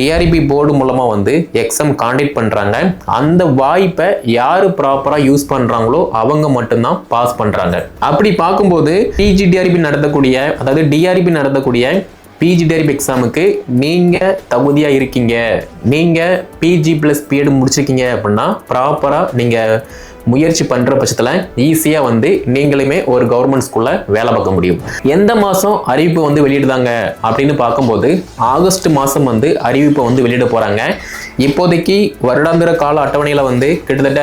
TRP board மூலமாக வந்து exam contact பண்ணுறாங்க அந்த வாய்ப்பை யார் ப்ராப்பராக யூஸ் பண்ணுறாங்களோ அவங்க மட்டும்தான் பாஸ் பண்ணுறாங்க அப்படி பார்க்கும்போது டிஜிடிஆர்பி நடத்தக்கூடிய அதாவது டிஆர்பி நடத்தக்கூடிய பிஜி டெரிப் எக்ஸாமுக்கு நீங்கள் தகுதியாக இருக்கீங்க. நீங்கள் பிஜி ப்ளஸ் பிஎட் முடிச்சிருக்கீங்க அப்படின்னா ப்ராப்பராக நீங்கள் முயற்சி பண்ணுற பட்சத்தில் ஈஸியாக வந்து நீங்களுமே ஒரு கவர்மெண்ட் ஸ்கூலில் வேலை பார்க்க முடியும். எந்த மாதம் அறிவிப்பு வந்து வெளியிடுதாங்க அப்படின்னு பார்க்கும்போது ஆகஸ்ட் மாதம் வந்து அறிவிப்பை வந்து வெளியிட போகிறாங்க இப்போதைக்கு வருடாந்திர கால அட்டவணையில் வந்து கிட்டத்தட்ட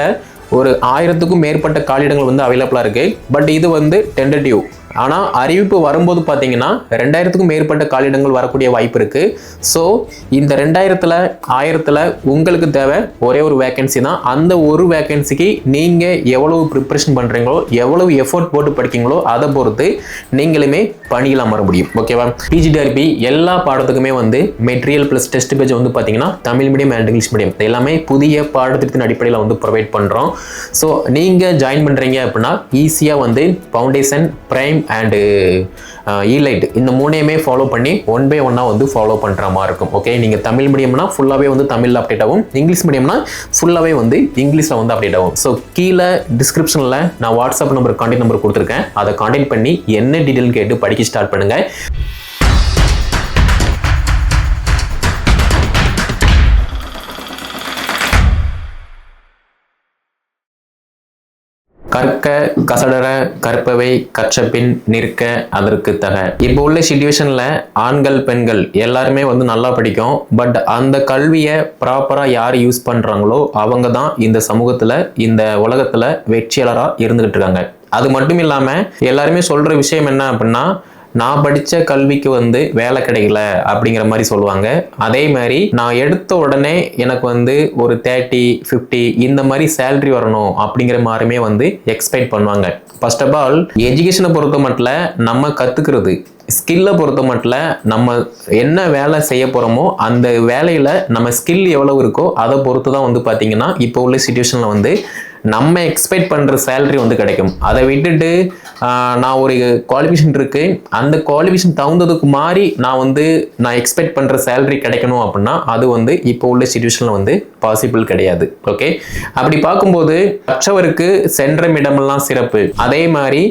ஒரு ஆயிரத்துக்கும் மேற்பட்ட காலிடங்கள் வந்து அவைலபிளாக இருக்குது பட் இது வந்து டென்டேட்டிவ் ஆனால் அறிவிப்பு வரும்போது பார்த்தீங்கன்னா ரெண்டாயிரத்துக்கும் மேற்பட்ட காலிடங்கள் வரக்கூடிய வாய்ப்பு இருக்குது ஸோ இந்த ரெண்டாயிரத்தில் ஆயிரத்தில் உங்களுக்கு தேவை ஒரே ஒரு வேக்கன்சி தான். அந்த ஒரு வேக்கன்சிக்கு நீங்கள் எவ்வளவு ப்ரிப்ரேஷன் பண்ணுறீங்களோ எவ்வளவு எஃபோர்ட் போட்டு படிக்கீங்களோ அதை பொறுத்து நீங்களுமே பணியில் அமர முடியும். ஓகேவா பிஜிடிஆர்பி எல்லா பாடத்துக்குமே வந்து மெட்டீரியல் ப்ளஸ் டெஸ்ட் பேஜ் வந்து பார்த்தீங்கன்னா Tamil medium and English medium எல்லாமே புதிய பாடத்திட்டத்தின் அடிப்படையில் வந்து ப்ரொவைட் பண்ணுறோம் ஸோ நீங்கள் ஜாயின் பண்ணுறீங்க அப்படின்னா ஈஸியாக வந்து foundation prime and elite uh, இந்த மூணையுமே ஃபாலோ பண்ணி ஒன் பை ஒன்னாக வந்து ஃபாலோ பண்ணுற மாதிரி இருக்கும். ஓகே நீங்கள் தமிழ் மீடியம்னா ஃபுல்லாகவே வந்து தமிழில் அப்டேட் ஆகும். இங்கிலீஷ் மீடியம்னா ஃபுல்லாகவே வந்து இங்கிலீஷில் வந்து அப்டேட் ஆகும். ஸோ கீழே டிஸ்கிரிப்ஷனில் நான் வாட்ஸ்அப் நம்பர் கான்டாக்ட் நம்பர் கொடுத்துருக்கேன். அதை கான்டாக்ட் பண்ணி என்ன டீட்டெயில் கேட்டு படிக்க ஸ்டார்ட் பண்ணுங்கள் கற்க கசடர கற்பவை கற்றபின் நிற்க அதற்கு தக. இப்போ உள்ள சுச்சுவேஷனில் ஆண்கள் பெண்கள் எல்லாருமே வந்து நல்லா படிக்கும். பட் அந்த கல்வியை ப்ராப்பராக யார் யூஸ் பண்ணுறாங்களோ அவங்க தான் இந்த சமூகத்தில் இந்த உலகத்தில் வெற்றியாளராக இருந்துகிட்டு இருக்காங்க. அது மட்டும் இல்லாமல் எல்லாருமே சொல்கிற விஷயம் என்ன அப்படின்னா நான் படித்த கல்விக்கு வந்து வேலை கிடைக்கல அப்படிங்கிற மாதிரி சொல்லுவாங்க. அதே மாதிரி நான் எடுத்த உடனே எனக்கு வந்து ஒரு தேர்ட்டி ஃபிஃப்டி இந்த மாதிரி சேல்ரி வரணும் அப்படிங்கிற மாதிரிமே வந்து எக்ஸ்பெக்ட் பண்ணுவாங்க. ஃபர்ஸ்ட் ஆஃப் ஆல் எஜுகேஷனை பொறுத்த மட்டும் நம்ம கற்றுக்கிறது ஸ்கில்லை பொறுத்த மட்டும் நம்ம என்ன வேலை செய்ய போகிறோமோ அந்த வேலையில் நம்ம ஸ்கில் எவ்வளோ இருக்கோ அதை பொறுத்து தான் வந்து பார்த்திங்கன்னா இப்போ உள்ள சுச்சுவேஷனில் வந்து நம்ம எக்ஸ்பெக்ட் பண்ணுற சேலரி வந்து கிடைக்கும். அதை விட்டுட்டு நான் ஒரு குவாலிஃபிகேஷன் இருக்குது அந்த குவாலிஃபிகேஷன் தகுந்ததுக்கு மாதிரி நான் வந்து நான் எக்ஸ்பெக்ட் பண்ணுற சேலரி கிடைக்கணும் அப்படின்னா அது வந்து இப்போ உள்ள சுச்சுவேஷனில் வந்து பாசிபிள் கிடையாது. ஓகே அப்படி பார்க்கும்போது கற்றவருக்கு சென்றமிடமெல்லாம் சிறப்பு. அதே மாதிரி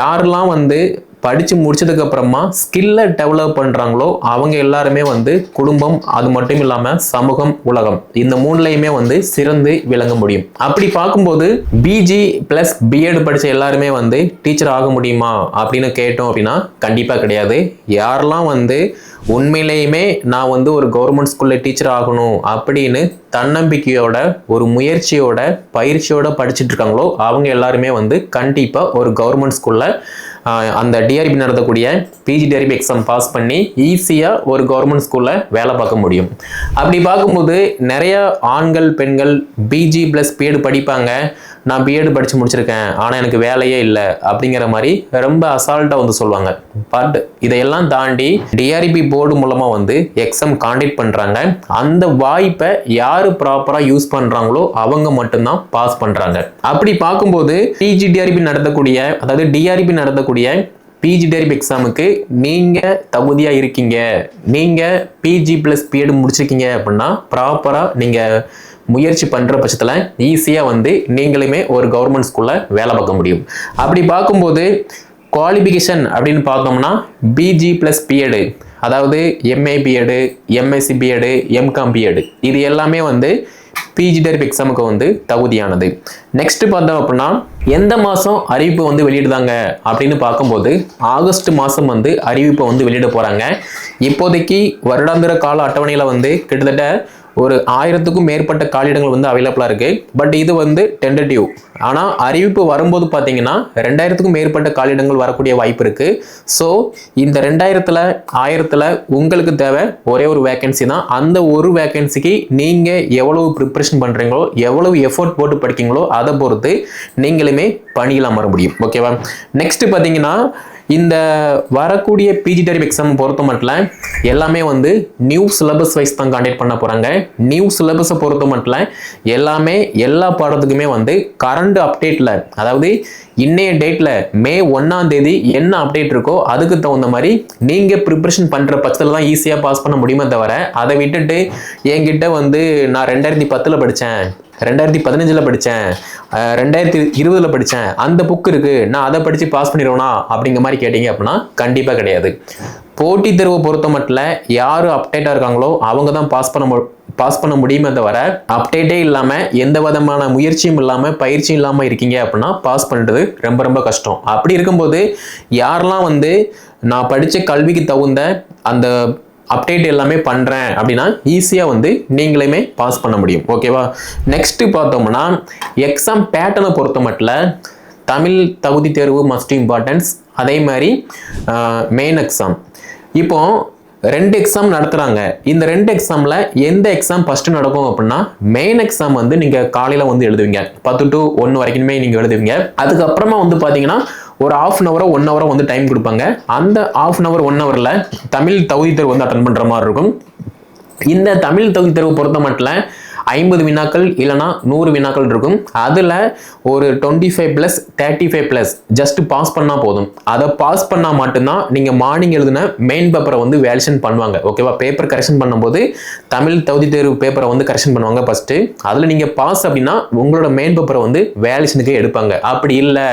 யாரெல்லாம் வந்து படித்து முடிச்சதுக்கு அப்புறமா ஸ்கில்லை டெவலப் பண்ணுறாங்களோ அவங்க எல்லாருமே வந்து குடும்பம் அது மட்டும் இல்லாமல் சமூகம் உலகம். இந்த மூணுலையுமே வந்து சிறந்து விளங்க முடியும். அப்படி பார்க்கும்போது பிஜி ப்ளஸ் பிஎட் படித்த எல்லாருமே வந்து டீச்சர் ஆக முடியுமா அப்படின்னு கேட்டோம் அப்படின்னா கண்டிப்பாக கிடையாது. யாரெல்லாம் வந்து உண்மையிலேயுமே நான் வந்து ஒரு கவர்மெண்ட் ஸ்கூலில் டீச்சர் ஆகணும் அப்படின்னு தன்னம்பிக்கையோட ஒரு முயற்சியோட பயிற்சியோட படிச்சுட்டு இருக்காங்களோ அவங்க எல்லாருமே வந்து கண்டிப்பாக ஒரு கவர்மெண்ட் ஸ்கூலில் அந்த டிஆர்பி நடத்தக்கூடிய பிஜி டிஆர்பி எக்ஸாம் பாஸ் பண்ணி ஈஸியாக ஒரு கவர்மெண்ட் ஸ்கூலில் வேலை பார்க்க முடியும். அப்படி பார்க்கும்போது நிறைய ஆண்கள் பெண்கள் பிஜி ப்ளஸ் பிஎட் படிப்பாங்க. நான் பிஎட் படித்து முடிச்சிருக்கேன் ஆனால் எனக்கு வேலையே இல்லை அப்படிங்கிற மாதிரி ரொம்ப அசால்ட்டாக வந்து சொல்லுவாங்க. பட் இதையெல்லாம் தாண்டி டிஆர்பி போர்டு மூலமாக வந்து எக்ஸாம் காண்டக்ட் பண்ணுறாங்க அந்த வாய்ப்பை யார் ப்ராப்பராக யூஸ் பண்ணுறாங்களோ அவங்க மட்டும்தான் பாஸ் பண்ணுறாங்க அப்படி பார்க்கும்போது டிஜிடிஆர்பி நடத்தக்கூடிய அதாவது டிஆர்பி நடத்தக்கூடிய பிஜி டெரிப் எக்ஸாமுக்கு நீங்கள் தகுதியாக இருக்கீங்க. நீங்கள் பிஜி ப்ளஸ் பிஎட் முடிச்சிருக்கீங்க அப்படின்னா ப்ராப்பராக நீங்கள் முயற்சி பண்ணுற பட்சத்தில் ஈஸியாக வந்து நீங்களுமே ஒரு கவர்மெண்ட் ஸ்கூலில் வேலை பார்க்க முடியும். அப்படி பார்க்கும்போது குவாலிஃபிகேஷன் அப்படின்னு பார்த்தோம்னா பிஜி ப்ளஸ் பிஎடு அதாவது MA BEd MSc BEd MCom BEd இது எல்லாமே வந்து பிஜி டெரிப் எக்ஸாமுக்கு வந்து தகுதியானது. நெக்ஸ்ட் பார்த்தோம் அப்படின்னா எந்த மாதம் அறிவிப்பு வந்து வெளியிடுதாங்க அப்படின்னு பார்க்கும்போது ஆகஸ்ட் மாதம் வந்து அறிவிப்பை வந்து வெளியிட போகிறாங்க இப்போதைக்கு வருடாந்திர கால அட்டவணையில் வந்து கிட்டத்தட்ட ஒரு ஆயிரத்துக்கும் மேற்பட்ட காலிடங்கள் வந்து அவைலபிளாக இருக்குது பட் இது வந்து டென்டேட்டிவ் ஆனால் அறிவிப்பு வரும்போது பார்த்தீங்கன்னா ரெண்டாயிரத்துக்கும் மேற்பட்ட காலிடங்கள் வரக்கூடிய வாய்ப்பு இருக்குது ஸோ இந்த ரெண்டாயிரத்தில் ஆயிரத்தில் உங்களுக்கு தேவை ஒரே ஒரு வேக்கன்சி தான். அந்த ஒரு வேக்கன்சிக்கு நீங்கள் எவ்வளவு ப்ரிப்ரேஷன் பண்ணுறீங்களோ எவ்வளவு எஃபோர்ட் போட்டு படிக்கீங்களோ அதை பொறுத்து நீங்களுமே பணியில் அமர முடியும். ஓகேவா நெக்ஸ்ட் பார்த்தீங்கன்னா இந்த வரக்கூடிய பிஜி டெரிப் எக்ஸாம் பொறுத்த மட்டும் எல்லாமே வந்து நியூ சிலபஸ் வைஸ் தான் கண்டக்ட் பண்ண போகிறாங்க நியூ சிலபஸை பொறுத்த மட்டும் எல்லாமே எல்லா பாடத்துக்குமே வந்து கரண்ட் அப்டேட்டில் அதாவது இன்னைய டேட்டில் மே ஒன்றாம் தேதி என்ன அப்டேட் இருக்கோ அதுக்கு தகுந்த மாதிரி நீங்கள் ப்ரிப்ரேஷன் பண்ணுற பட்சத்தில் தான் ஈஸியாக பாஸ் பண்ண முடியுமே தவிர அதை விட்டுட்டு என்கிட்ட வந்து நான் ரெண்டாயிரத்தி பத்தில் படித்தேன் ரெண்டாயிரத்தி பதினஞ்சில் படித்தேன் ரெண்டாயிரத்தி இருபதில் படித்தேன் அந்த புக் இருக்குது நான் அதை படித்து பாஸ் பண்ணிடுவேனா? அப்படிங்கிற மாதிரி கேட்டிங்க அப்படின்னா கண்டிப்பாக கிடையாது. போட்டித் தேர்வை பொறுத்த மட்டும் யார் அப்டேட்டாக இருக்காங்களோ அவங்க தான் பாஸ் பண்ண மு- பாஸ் பண்ண முடியுமே தவிர அப்டேட்டே இல்லாமல் எந்த விதமான முயற்சியும் இல்லாமல் பயிற்சியும் இல்லாமல் இருக்கீங்க அப்படின்னா பாஸ் பண்ணுறது ரொம்ப ரொம்ப கஷ்டம். அப்படி இருக்கும்போது யாரெல்லாம் வந்து நான் படித்த கல்விக்கு தகுந்த அந்த அப்டேட் எல்லாமே பண்ணுறேன் அப்படின்னா ஈஸியாக வந்து நீங்களுமே பாஸ் பண்ண முடியும். ஓகேவா நெக்ஸ்ட்டு பார்த்தோம்னா எக்ஸாம் பேட்டர்னை பொறுத்த மட்டும் தமிழ் தகுதி தேர்வு மஸ்ட் இம்பார்ட்டன்ஸ் அதே மாதிரி மெயின் எக்ஸாம் இப்போ ரெண்டு எக்ஸாம் நடத்துகிறாங்க இந்த ரெண்டு எக்ஸாமில் எந்த எக்ஸாம் ஃபஸ்ட்டு நடக்கும் அப்படின்னா மெயின் எக்ஸாம் வந்து நீங்கள் காலையில் வந்து எழுதுவீங்க. பத்து டு ஒன்று வரைக்குமே நீங்கள் எழுதுவீங்க. அதுக்கப்புறமா வந்து பார்த்தீங்கன்னா ஒரு ஆஃப் அன் ஹவரோ ஒன் ஹவரோ வந்து டைம் கொடுப்பாங்க. அந்த ஆஃப் அன் ஹவர் ஒன் ஹவரில் தமிழ் தகுதி தேர்வு வந்து அட்டன் பண்ணுற மாதிரி இருக்கும். இந்த தமிழ் தகுதி தேர்வு பொறுத்த மட்டும் ஐம்பது வினாக்கள் இல்லைனா நூறு வினாக்கள் இருக்கும். அதில் ஒரு twenty five plus thirty five plus just pass பண்ணால் போதும். அதை பாஸ் பண்ணால் மட்டும்தான் நீங்கள் மார்னிங் எழுதின மெயின் பேப்பரை வந்து வேலிஷன் பண்ணுவாங்க. ஓகேவா பேப்பர் கரெக்ஷன் பண்ணும்போது தமிழ் தகுதி தேர்வு பேப்பரை வந்து கரெக்ஷன் பண்ணுவாங்க ஃபஸ்ட்டு அதில் நீங்கள் பாஸ் அப்படின்னா உங்களோட மெயின் பேப்பரை வந்து வேலிஷனுக்கு எடுப்பாங்க. அப்படி இல்லை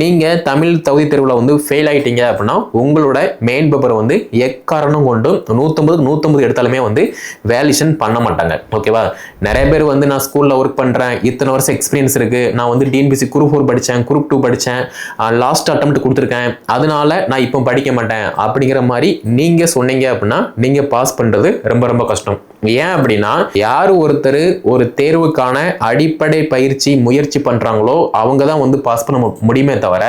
நீங்கள் தமிழ் தகுதி தேர்வில் வந்து ஃபெயில் ஆகிட்டீங்க அப்படின்னா உங்களோட மெயின் பேப்பரை வந்து எக்காரணம் கொண்டு நூற்றம்பது நூற்றம்பது எடுத்தாலுமே வந்து வேலிஷன் பண்ண மாட்டாங்க. ஓகேவா நிறைய பேர் வந்து நான் ஸ்கூலில் ஒர்க் பண்ணுறேன் இத்தனை வருஷம் எக்ஸ்பீரியன்ஸ் இருக்குது நான் வந்து டிஎன்பிசி குரூப் ஃபோர் படித்தேன் குரூப் டூ படித்தேன் லாஸ்ட் அட்டம் கொடுத்துருக்கேன். அதனால நான் இப்போ படிக்க மாட்டேன். அப்படிங்கிற மாதிரி நீங்கள் சொன்னீங்க அப்படின்னா நீங்கள் பாஸ் பண்ணுறது ரொம்ப ரொம்ப கஷ்டம். ஏன் அப்படின்னா யார் ஒருத்தர் ஒரு தேர்வுக்கான அடிப்படை பயிற்சி முயற்சி பண்ணுறாங்களோ அவங்க தான் வந்து பாஸ் பண்ண முடியுமே தவிர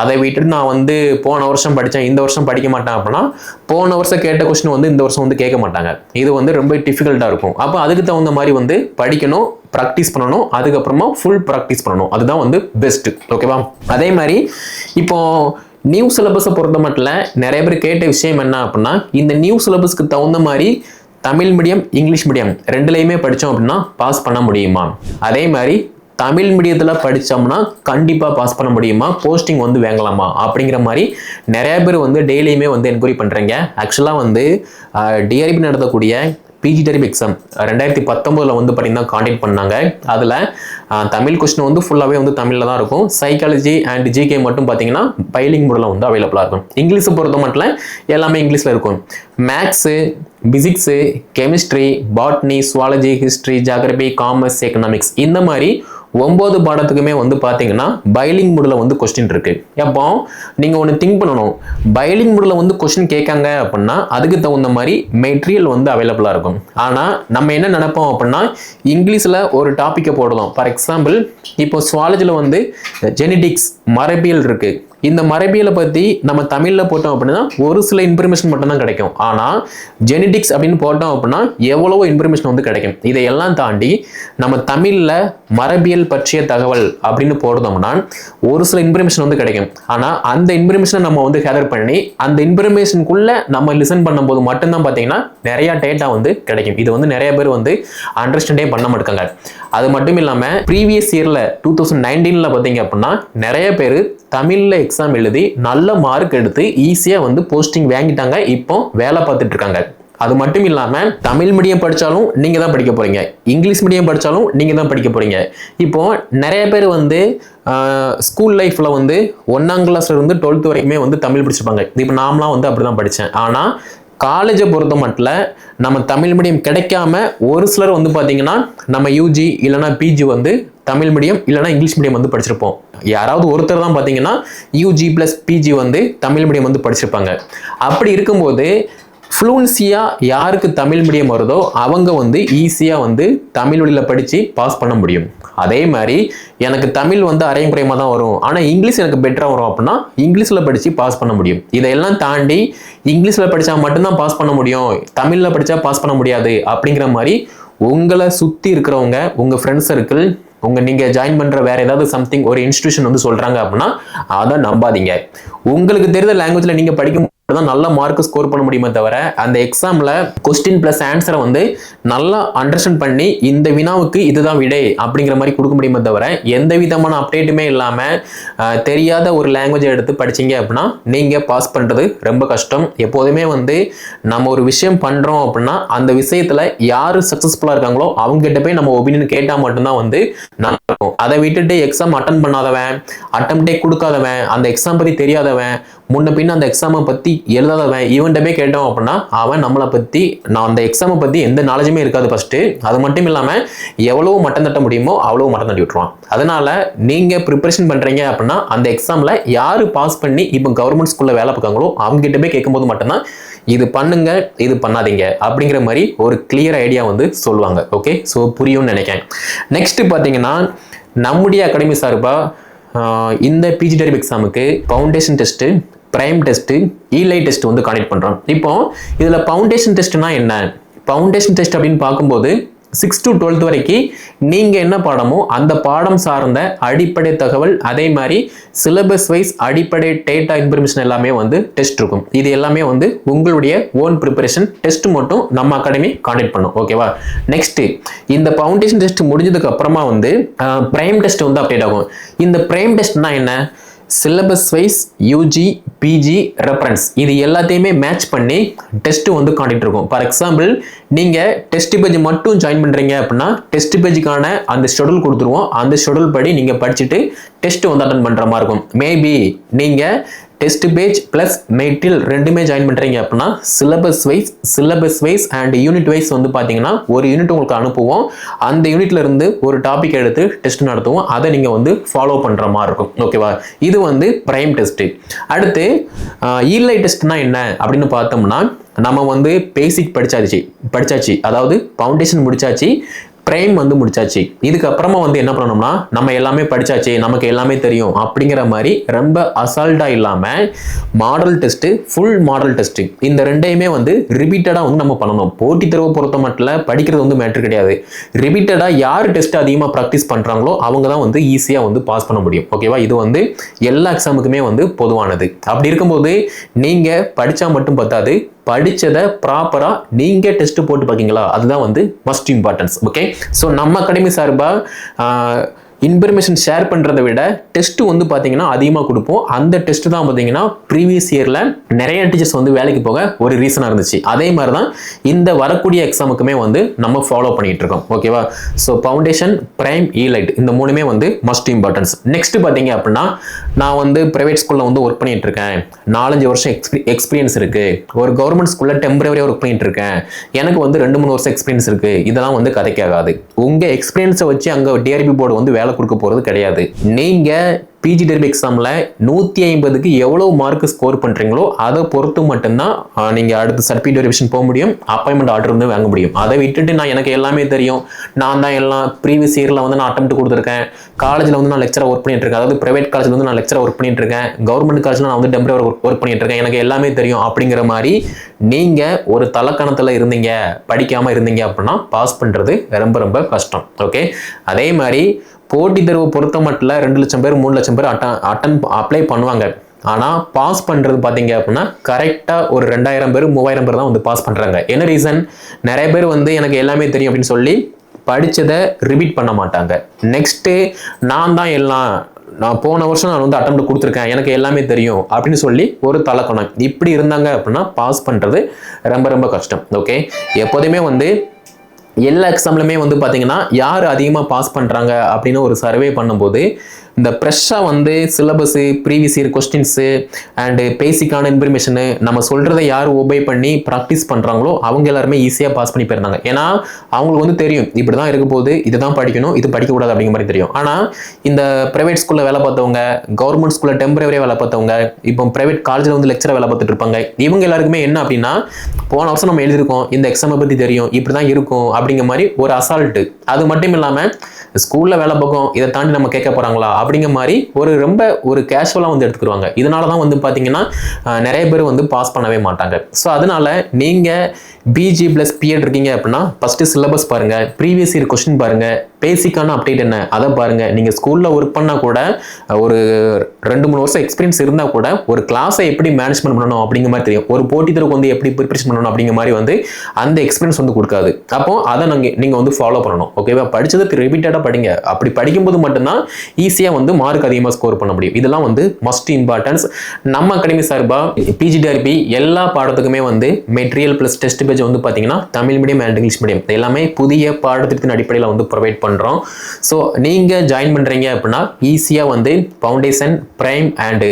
அதை விட்டுட்டு நான் வந்து போன வருஷம் படித்தேன் இந்த வருஷம் படிக்க மாட்டேன் அப்படின்னா போன வருஷம் கேட்ட கொஸ்டின் வந்து இந்த வருஷம் வந்து கேட்க மாட்டாங்க. இது வந்து ரொம்ப டிஃபிகல்ட்டாக இருக்கும். அப்போ அதுக்கு தகுந்த மாதிரி வந்து படிக்கணும் ப்ராக்டிஸ் பண்ணணும் அதுக்கப்புறமா ஃபுல் ப்ராக்டிஸ் பண்ணணும். அதுதான் வந்து பெஸ்ட்டு ஓகேவா அதே மாதிரி இப்போ நியூ சிலபஸை பொறுத்த மட்டும் நிறைய பேர் கேட்ட விஷயம் என்ன அப்படின்னா இந்த நியூ சிலபஸ்க்கு தகுந்த மாதிரி தமிழ் மீடியம் இங்கிலீஷ் மீடியம் ரெண்டுலேயுமே படித்தோம் அப்படின்னா பாஸ் பண்ண முடியுமா? அதே மாதிரி தமிழ் மீடியத்தில் படித்தோம்னா கண்டிப்பாக பாஸ் பண்ண முடியுமா? போஸ்டிங் வந்து வாங்கலாமா? அப்படிங்கிற மாதிரி நிறைய பேர் வந்து டெய்லியுமே வந்து என்கொயரி பண்ணுறீங்க ஆக்சுவலாக வந்து டிஆர்பி நடத்தக்கூடிய பிஜி டெரிப் எக்ஸாம் ரெண்டாயிரத்தி பத்தொம்போதில் வந்து பார்த்தீங்கன்னா காண்டாக்ட் பண்ணாங்க. அதில் தமிழ் கொஸ்டின் வந்து ஃபுல்லாகவே வந்து தமிழில் தான் இருக்கும். சைக்காலஜி அண்ட் ஜிகே மட்டும் பார்த்தீங்கன்னா பைலிங் மூடில் வந்து அவைலபிளாக இருக்கும். இங்கிலீஷை பொறுத்த மட்டும் எல்லாமே இங்கிலீஷில் இருக்கும். Maths physics chemistry botany zoology history geography commerce economics இந்த மாதிரி ஒம்பது பாடத்துக்குமே வந்து பார்த்தீங்கன்னா பைலிங் மூடில் வந்து கொஸ்டின் இருக்கு. அப்போ நீங்கள் ஒன்று திங்க் பண்ணணும். பைலிங் மூடில் வந்து கொஸ்டின் கேட்காங்க அப்படின்னா அதுக்கு தகுந்த மாதிரி மெட்டீரியல் வந்து அவைலபிளாக இருக்கும். ஆனால் நம்ம என்ன நினைப்போம் அப்படின்னா இங்கிலீஷில் ஒரு டாப்பிக்கை போடலாம். ஃபார் எக்ஸாம்பிள் இப்போ சுவாலஜியில் வந்து ஜெனடிக்ஸ் மரபியல் இருக்குது இந்த மரபியலை பற்றி நம்ம தமிழில் போட்டோம் அப்படின்னா ஒரு சில இன்ஃபர்மேஷன் மட்டும்தான் கிடைக்கும். ஆனால் ஜெனடிக்ஸ் அப்படின்னு போட்டோம் அப்படின்னா எவ்வளவோ இன்ஃபர்மேஷன் வந்து கிடைக்கும். இதையெல்லாம் தாண்டி நம்ம தமிழில் மரபியல் பற்றிய தகவல் அப்படின்னு போட்டோம்னா ஒரு சில இன்ஃபர்மேஷன் வந்து கிடைக்கும். ஆனால் அந்த இன்ஃபர்மேஷனை நம்ம வந்து கேதர் பண்ணி அந்த இன்ஃபர்மேஷனுக்குள்ளே நம்ம லிசன் பண்ணும்போது மட்டும்தான் பார்த்தீங்கன்னா நிறையா டேட்டா வந்து கிடைக்கும். இது வந்து நிறைய பேர் வந்து அண்டர்ஸ்டாண்டே பண்ண மாட்டாங்க. அது மட்டும் இல்லாமல் ப்ரீவியஸ் இயரில் டூ தௌசண்ட் நைன்டீனில் பார்த்தீங்க அப்படின்னா நிறைய பேர் தமிழில் எக்ஸாம் எழுதி நல்ல மார்க் எடுத்து ஈஸியாக வந்து போஸ்டிங் வாங்கிட்டாங்க. இப்போ வேலை பார்த்துட்டு இருக்காங்க. அது மட்டும் இல்லாமல் தமிழ் மீடியம் படித்தாலும் நீங்கள் தான் படிக்க போகிறீங்க இங்கிலீஷ் மீடியம் படித்தாலும் நீங்கள் தான் படிக்க போகிறீங்க இப்போது நிறைய பேர் வந்து ஸ்கூல் லைஃப்பில் வந்து ஒன்றாம் கிளாஸ்லேருந்து டுவெல்த் வரைக்குமே வந்து தமிழ் படிச்சிருப்பாங்க. இப்போ நாமலாம் வந்து அப்படி தான் படித்தேன் ஆனால் காலேஜை பொறுத்த மட்டும் நம்ம தமிழ் மீடியம் கிடைக்காம ஒரு சிலர் வந்து பார்த்தீங்கன்னா நம்ம யூஜி இல்லைனா பிஜி வந்து தமிழ் மீடியம் இல்லைனா இங்கிலீஷ் மீடியம் வந்து படிச்சிருப்போம். யாராவது ஒருத்தர் தான் பார்த்தீங்கன்னா யூஜி ப்ளஸ் பிஜி வந்து தமிழ் மீடியம் வந்து படிச்சிருப்பாங்க. அப்படி இருக்கும்போது ஃப்ளூன்சியாக யாருக்கு தமிழ் மீடியம் வருதோ அவங்க வந்து ஈஸியாக வந்து தமிழ் வழியில் படித்து பாஸ் பண்ண முடியும். அதே மாதிரி எனக்கு தமிழ் வந்து அரையும் குறையமாக தான் வரும். ஆனால் இங்கிலீஷ் எனக்கு பெட்டராக வரும் அப்படின்னா இங்கிலீஷில் படித்து பாஸ் பண்ண முடியும். இதையெல்லாம் தாண்டி இங்கிலீஷில் படித்தா மட்டும்தான் பாஸ் பண்ண முடியும். தமிழில் படித்தா பாஸ் பண்ண முடியாது அப்படிங்கிற மாதிரி உங்களை சுற்றி இருக்கிறவங்க உங்கள் ஃப்ரெண்ட்ஸ் சர்க்கிள் உங்கள் நீங்கள் ஜாயின் பண்ணுற வேறு ஏதாவது சம்திங் ஒரு இன்ஸ்டியூஷன் வந்து சொல்கிறாங்க அப்படின்னா அதை நம்பாதீங்க. உங்களுக்கு தெரிந்த லாங்குவேஜில் நீங்கள் படிக்கும் தான் நல்ல மார்க் ஸ்கோர் பண்ண முடியுமே தவிர அந்த எக்ஸாமில் கொஸ்டின் ப்ளஸ் ஆன்சரை வந்து நல்லா அண்டர்ஸ்டாண்ட் பண்ணி இந்த வினாவுக்கு இதுதான் விடை அப்படிங்கிற மாதிரி கொடுக்க முடியுமே தவிர எந்த விதமான அப்டேட்டுமே இல்லாமல் தெரியாத ஒரு லாங்குவேஜை எடுத்து படிச்சீங்க அப்படின்னா நீங்கள் பாஸ் பண்ணுறது ரொம்ப கஷ்டம். எப்போதுமே வந்து நம்ம ஒரு விஷயம் பண்ணுறோம் அப்படின்னா அந்த விஷயத்தில் யார் சக்ஸஸ்ஃபுல்லாக இருக்காங்களோ அவங்ககிட்ட போய் நம்ம ஒப்பீனியன் கேட்டால் மட்டும்தான் வந்து நல்லா அதை விட்டுட்டு எக்ஸாம் அட்டன் பண்ணாதவன் அட்டம்ப்டே கொடுக்காதவன் அந்த எக்ஸாம் பற்றி தெரியாதவன் முன்ன பின்ன அந்த எக்ஸாமை பற்றி எழுதாதவன் இவன்கிட்ட கேட்டோம் அப்படின்னா அவன் நம்மளை பற்றி நான் அந்த எக்ஸாமை பற்றி எந்த நாலேஜுமே இருக்காது ஃபஸ்ட்டு அது மட்டும் இல்லாமல் எவ்வளோ மட்டம் தட்ட முடியுமோ அவ்வளோ மட்டம் தட்டி விட்டுருவான். அதனால நீங்கள் ப்ரிப்பரேஷன் பண்ணுறீங்க அப்படின்னா அந்த எக்ஸாமில் யார் பாஸ் பண்ணி இப்போ கவர்மெண்ட் ஸ்கூலில் வேலை பார்க்காங்களோ அவங்ககிட்ட போய் கேட்கும்போது மட்டும்தான் இது பண்ணுங்க இது பண்ணாதீங்க அப்படிங்கிற மாதிரி ஒரு கிளியர் ஐடியா வந்து சொல்லுவாங்க. ஓகே ஸோ புரியும்னு நினைக்கிறேன். நெக்ஸ்ட் பார்த்தீங்கன்னா நம்முடைய அகாடமி சார்பாக இந்த பிஜி டெரிப் எக்ஸாமுக்கு ஃபவுண்டேஷன் டெஸ்ட்டு ப்ரைம் டெஸ்ட்டு இலை டெஸ்ட் வந்து கனெக்ட் பண்ணுறோம் இப்போ இதில் ஃபவுண்டேஷன் டெஸ்ட்னா என்ன? ஃபவுண்டேஷன் டெஸ்ட் அப்படின்னு பார்க்கும்போது சிக்ஸ் டு டுவெல்த் வரைக்கும் நீங்கள் என்ன பாடமோ அந்த பாடம் சார்ந்த அடிப்படை தகவல் அதே மாதிரி சிலபஸ் வைஸ் அடிப்படை டேட்டா இன்ஃபர்மேஷன் எல்லாமே வந்து டெஸ்ட் இருக்கும். இது எல்லாமே வந்து உங்களுடைய ஓன் ப்ரிப்பரேஷன் டெஸ்ட் மட்டும் நம்ம அகாடமி காண்டக்ட் பண்ணும். ஓகேவா நெக்ஸ்ட்டு இந்த ஃபவுண்டேஷன் டெஸ்ட் முடிஞ்சதுக்கு அப்புறமா வந்து ப்ரைம் டெஸ்ட் வந்து அப்டேட் ஆகும். இந்த ப்ரைம் டெஸ்ட்னா என்ன? Syllabus wise UG PG reference இது எல்லாத்தையுமே மேட்ச் பண்ணி டெஸ்ட்டு வந்து காட்டிகிட்டு இருக்கும். ஃபார் எக்ஸாம்பிள் நீங்கள் டெஸ்ட் பேஜ் மட்டும் ஜாயின் பண்ணுறீங்க அப்படின்னா டெஸ்ட் பேஜுக்கான அந்த ஷெடியூல் கொடுத்துருவோம். அந்த ஷெடியூல் படி நீங்கள் படிச்சுட்டு டெஸ்ட் வந்து அட்டன் பண்ணுற மாதிரி இருக்கும். மேபி நீங்கள் டெஸ்ட் பேஜ் ப்ளஸ் மெட்டில் ரெண்டுமே ஜாயின் பண்ணுறீங்க அப்படின்னா syllabus wise syllabus wise and unit wise வந்து பார்த்தீங்கன்னா ஒரு யூனிட் உங்களுக்கு அனுப்புவோம். அந்த யூனிட்ல இருந்து ஒரு டாபிக் எடுத்து டெஸ்ட் நடத்துவோம். அதை நீங்கள் வந்து ஃபாலோ பண்ணுற மாதிரி இருக்கும். ஓகேவா இது வந்து பிரைம் டெஸ்ட்டு அடுத்து ஈலை டெஸ்ட்னா என்ன அப்படின்னு பார்த்தோம்னா நம்ம வந்து பேசிக் படிச்சாச்சு படிச்சாச்சு. அதாவது ஃபவுண்டேஷன் முடிச்சாச்சு. பிரைம் வந்து முடிச்சாச்சு. இதுக்கப்புறமா வந்து என்ன பண்ணணும்னா நம்ம எல்லாமே படிச்சாச்சு நமக்கு எல்லாமே தெரியும் அப்படிங்கிற மாதிரி ரொம்ப அசால்ட்டாக இல்லாமல் model test full model test இந்த ரெண்டையுமே வந்து ரிப்பீட்டடாக வந்து நம்ம பண்ணணும். போட்டித் தேர்வை பொறுத்த மட்டும் படிக்கிறது வந்து மேட்ரு கிடையாது. ரிப்பீட்டடாக யார் டெஸ்ட் அதிகமாக ப்ராக்டிஸ் பண்ணுறாங்களோ அவங்க தான் வந்து ஈஸியாக வந்து பாஸ் பண்ண முடியும். ஓகேவா இது வந்து எல்லா எக்ஸாமுக்குமே வந்து பொதுவானது. அப்படி இருக்கும்போது நீங்கள் படித்தா மட்டும் பத்தாது படித்ததை ப்ராப்பராக நீங்கள் டெஸ்ட்டு போட்டு பார்க்கீங்களா அதுதான் வந்து மஸ்ட் இம்பார்ட்டன்ஸ் ஓகே ஸோ நம்ம அகாடமி சார்பாக இன்ஃபர்மேஷன் ஷேர் பண்ணுறதை விட டெஸ்ட் வந்து பார்த்தீங்கன்னா அதிகமாக கொடுப்போம். அந்த டெஸ்ட் தான் பார்த்தீங்கன்னா ப்ரீவியஸ் இயரில் நிறைய டீச்சர்ஸ் வந்து வேலைக்கு போக ஒரு ரீசனாக இருந்துச்சு. அதே மாதிரி தான் இந்த வரக்கூடிய எக்ஸாமுக்குமே வந்து நம்ம ஃபாலோ பண்ணிகிட்டு இருக்கோம். ஓகேவா ஸோ ஃபவுண்டேஷன் பிரைம் ஈலைட் இந்த மூணுமே வந்து மஸ்ட் இம்பார்ட்டன்ஸ் நெக்ஸ்ட் பார்த்தீங்க அப்படின்னா நான் வந்து ப்ரைவேட் ஸ்கூலில் வந்து ஒர்க் பண்ணிகிட்டு இருக்கேன். நாலஞ்சு வருஷம் எக்ஸ்பீ எக்ஸ்பீரியன்ஸ் இருக்குது ஒரு கவர்மெண்ட் ஸ்கூலில் டெம்பரவரியாக ஒர்க் பண்ணிகிட்டு இருக்கேன். எனக்கு வந்து ரெண்டு மூணு வருஷம் எக்ஸ்பீரியன்ஸ் இருக்குது இதெல்லாம் வந்து கதைக்காகாது. உங்கள் எக்ஸ்பீரியன்ஸை வச்சு அங்கே டிஆர்பி போர்டு வந்து வேலை கொடுக்க போகிறது கிடையாது. நீங்கள் பிஜி டெர்பி எக்ஸாமில் நூற்றி ஐம்பதுக்கு எவ்வளோ மார்க் ஸ்கோர் பண்ணுறீங்களோ அதை பொறுத்து மட்டும்தான் நீங்கள் அடுத்த சர்டிஃபிகேட் வெரிஃபிகேஷன் போக முடியும் அப்பாயின்மெண்ட் ஆர்டர் வந்து வாங்க முடியும். அதை விட்டுட்டு நான் எனக்கு எல்லாமே தெரியும். நான் தான் எல்லாம் ப்ரீவியஸ் இயரில் வந்து நான் அட்டம் கொடுத்துருக்கேன். காலேஜில் வந்து நான் லெக்சராக ஒர்க் பண்ணிட்டு இருக்கேன். அதாவது ப்ரைவேட் காலேஜில் வந்து நான் லெக்சராக ஒர்க் பண்ணிட்டு இருக்கேன். கவர்மெண்ட் காலேஜில் நான் வந்து டெம்பரரி ஒர்க் பண்ணிட்டு இருக்கேன். எனக்கு எல்லாமே தெரியும் அப்படிங்கிற மாதிரி நீங்கள் ஒரு தலக்கணத்தில் இருந்தீங்க படிக்காமல் இருந்தீங்க அப்படின்னா பாஸ் பண்ணுறது ரொம்ப ரொம்ப கஷ்டம். ஓகே அதே மாதிரி போட்டித் தேர்வு பொறுத்த மட்டும் ரெண்டு லட்சம் பேர் மூணு லட்சம் பேர் அட்டன் அட்டன் அப்ளை பண்ணுவாங்க. ஆனால் பாஸ் பண்ணுறது பார்த்தீங்க அப்படின்னா கரெக்டாக ஒரு ரெண்டாயிரம் பேர் மூவாயிரம் பேர் தான் வந்து பாஸ் பண்ணுறாங்க என்ன ரீசன் நிறைய பேர் வந்து எனக்கு எல்லாமே தெரியும் அப்படின்னு சொல்லி படித்ததை ரிப்பீட் பண்ண மாட்டாங்க. நெக்ஸ்ட்டு நான் தான் எல்லாம் நான் போன வருஷம் நான் வந்து அட்டம் கொடுத்துருக்கேன் எனக்கு எல்லாமே தெரியும் அப்படின்னு சொல்லி ஒரு தலக்கணம். இப்படி இருந்தாங்க அப்படின்னா பாஸ் பண்ணுறது ரொம்ப ரொம்ப கஷ்டம். ஓகே எப்போதுமே வந்து எல்லா எக்ஸாம்லையுமே வந்து பார்த்தீங்கன்னா யார் அதிகமாக பாஸ் பண்ணுறாங்க அப்படின்னு ஒரு சர்வே பண்ணும்போது இந்த ஃப்ரெஷ்ஷாக வந்து syllabus previous year questions and பேசிக்கான இன்ஃபர்மேஷனு நம்ம சொல்கிறத யார் ஒபே பண்ணி ப்ராக்டிஸ் பண்ணுறாங்களோ அவங்க எல்லாருமே ஈஸியாக பாஸ் பண்ணி போயிருந்தாங்க. ஏன்னா அவங்களுக்கு வந்து தெரியும் இப்படி தான் இருக்க போது இதுதான் படிக்கணும் இது படிக்கக்கூடாது அப்படிங்கிற மாதிரி தெரியும். ஆனால் இந்த ப்ரைவேட் ஸ்கூலில் வேலை பார்த்தவங்க கவர்மெண்ட் ஸ்கூலில் டெம்பரவரியாக வேலை பார்த்தவங்க இப்போ ப்ரைவேட் காலேஜில் வந்து லெக்சராக வேலை பார்த்துட்டு இருப்பாங்க இவங்க எல்லாருக்குமே என்ன அப்படின்னா போன வருஷம் நம்ம எழுதியிருக்கோம் இந்த எக்ஸாமை பற்றி தெரியும் இப்படி தான் இருக்கும் அப்படிங்கிற மாதிரி ஒரு அசால்ட்டு அது மட்டும் இல்லாமல் ஸ்கூலில் வேலை பார்க்கும் இதை தாண்டி நம்ம கேட்க போகிறாங்களா அப்படிங்கிற மாதிரி ஒரு ரொம்ப ஒரு கேஷுவலாக வந்து எடுத்துக்கிடுவாங்க இதனால தான் வந்து பார்த்தீங்கன்னா நிறைய பேர் வந்து பாஸ் பண்ணவே மாட்டாங்க. ஸோ அதனால நீங்கள் பிஜி ப்ளஸ் பிஎட் இருக்கீங்க அப்படின்னா ஃபஸ்ட்டு சிலபஸ் பாருங்கள் ப்ரீவியஸ் இயர் கொஸ்டின் பாருங்கள் பேசிக்கான அப்டேட் என்ன அதை பாருங்கள் நீங்கள் ஸ்கூலில் ஒர்க் பண்ணால் கூட ஒரு ரெண்டு மூணு வருஷம் எக்ஸ்பீரியன்ஸ் இருந்தால் கூட ஒரு கிளாஸை எப்படி மேனேஜ்மெண்ட் பண்ணணும் அப்படிங்கிற மாதிரி தெரியும். ஒரு போட்டி தேர்வுக்கு வந்து எப்படி ப்ரிப்பரேஷன் பண்ணணும் அப்படிங்கிற மாதிரி வந்து அந்த எக்ஸ்பீரியன்ஸ் வந்து கொடுக்காது. அப்போ அதை நாங்கள் நீங்கள் வந்து ஃபாலோ பண்ணணும். ஓகேவா படிச்சதை ரிப்பீட்டடாக படிங்க. அப்படி படிக்கும்போது மட்டும்தான் ஈஸியாக வந்து மார்க் அதிகமாக ஸ்கோர் பண்ண முடியும். இதெல்லாம் வந்து மஸ்ட் இம்பார்ட்டன்ஸ் நம்ம அகாடமி சார்பாக பிஜிடிஆர்பி எல்லா பாடத்துக்குமே வந்து மெட்டீரியல் ப்ளஸ் டெஸ்ட் பேஜ் வந்து பார்த்தீங்கன்னா Tamil medium and English medium எல்லாமே புதிய பாடத்திட்டத்தின் அடிப்படையில் வந்து ப்ரொவைட் பண்ணுறோம் ஸோ நீங்கள் ஜாயின் பண்ணுறீங்க அப்படின்னா ஈஸியாக வந்து ஃபவுண்டேஷன் ப்ரைம் அண்டு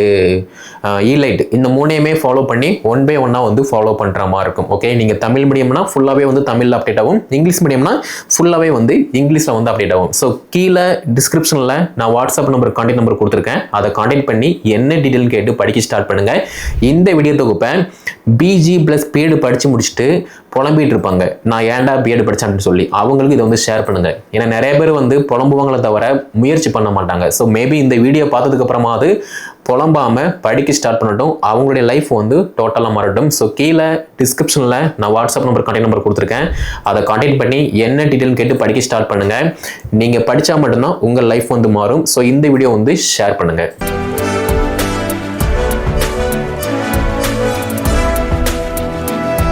ஈலைட் இந்த மூணையுமே ஃபாலோ பண்ணி ஒன் பை ஒன்னாக வந்து ஃபாலோ பண்ணுற மாதிரி இருக்கும். ஓகே நீங்கள் தமிழ் மீடியம்னா ஃபுல்லாகவே வந்து தமிழில் அப்டேட் ஆகும். இங்கிலீஷ் மீடியம்னா ஃபுல்லாகவே வந்து இங்கிலீஷில் வந்து அப்டேட் ஆகும். ஸோ கீழே டிஸ்கிரிப்ஷனில் நான் வாட்ஸ்அப் நம்பர் கான்டாக்ட் நம்பர் கொடுத்துருக்கேன். அதை கான்டாக்ட் பண்ணி என்ன டீட்டெயில் கேட்டு படிக்க ஸ்டார்ட் பண்ணுங்கள் இந்த வீடியோ தொகுப்பை பிஜி ப்ளஸ் பேடு படித்து முடிச்சுட்டு புலம்பிட்டு இருப்பாங்க நான் ஏன்டா பிஎட் படித்தேன்னு சொல்லி. அவங்களுக்கு இதை வந்து ஷேர் பண்ணுங்கள் ஏன்னா நிறைய பேர் வந்து புலம்புவாங்களே தவிர முயற்சி பண்ண மாட்டாங்க. ஸோ மேபி இந்த வீடியோ பார்த்ததுக்கப்புறமாவது புலம்பாமல் அது படிக்க ஸ்டார்ட் பண்ணட்டும். அவங்களுடைய லைஃப் வந்து டோட்டலாக மாறட்டும். ஸோ கீழே டிஸ்கிரிப்ஷனில் நான் வாட்ஸ்அப் நம்பர் கான்டாக்ட் நம்பர் கொடுத்துருக்கேன். அதை கான்டாக்ட் பண்ணி என்ன டீட்டெயில் கேட்டு படிக்க ஸ்டார்ட் பண்ணுங்கள் நீங்கள் படித்தா மட்டும்தான் உங்கள் லைஃப் வந்து மாறும். ஸோ இந்த வீடியோ வந்து ஷேர் பண்ணுங்கள்